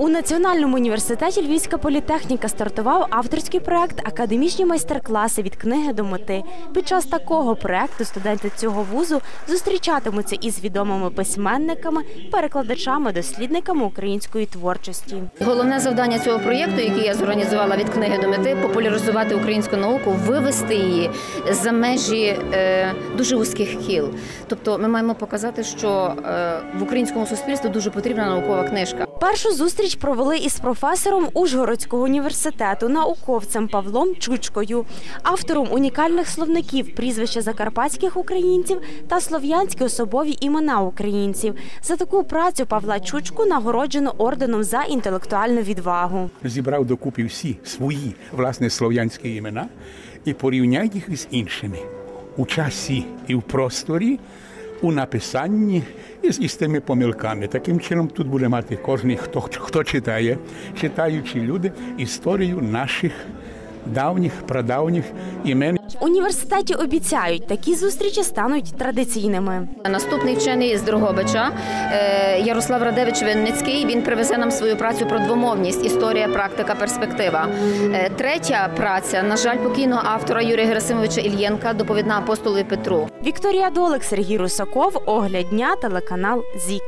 У Національному університеті Львівська політехніка стартував авторський проект Академічні майстер-класи від книги до мети. Під час такого проекту студенти цього вузу зустрічатимуться із відомими письменниками, перекладачами, дослідниками української творчості. Головне завдання цього проєкту, який я зорганізувала від книги до мети, популяризувати українську науку, вивести її за межі е, дуже вузьких кіл. Тобто, ми маємо показати, що е, в українському суспільстві дуже потрібна наукова книжка. Першу зустріч провели із професором Ужгородського університету, науковцем Павлом Чучкою, автором унікальних словників, прізвища закарпатських українців та слов'янські особові імена українців. За таку працю Павла Чучку нагороджено орденом за інтелектуальну відвагу. зібрав докупи всі свої власне слов'янські імена і порівняй їх із іншими у часі і в просторі, у написанні і з, істими помилками. Таким чином тут буде мати кожен, хто, хто читає, читаючи люди, історію наших давніх, прадавніх імен. В університеті обіцяють, такі зустрічі стануть традиційними. Наступний вчений з Дрогобича е, Ярослав Радевич Винницький. Він привезе нам свою працю про двомовність історія, практика, перспектива. Е, Третя праця, на жаль, покійного автора Юрія Герасимовича Ільєнка, доповідна апостолові Петру. Вікторія Долик, Сергій Русаков, Огляд дня, телеканал ЗІК.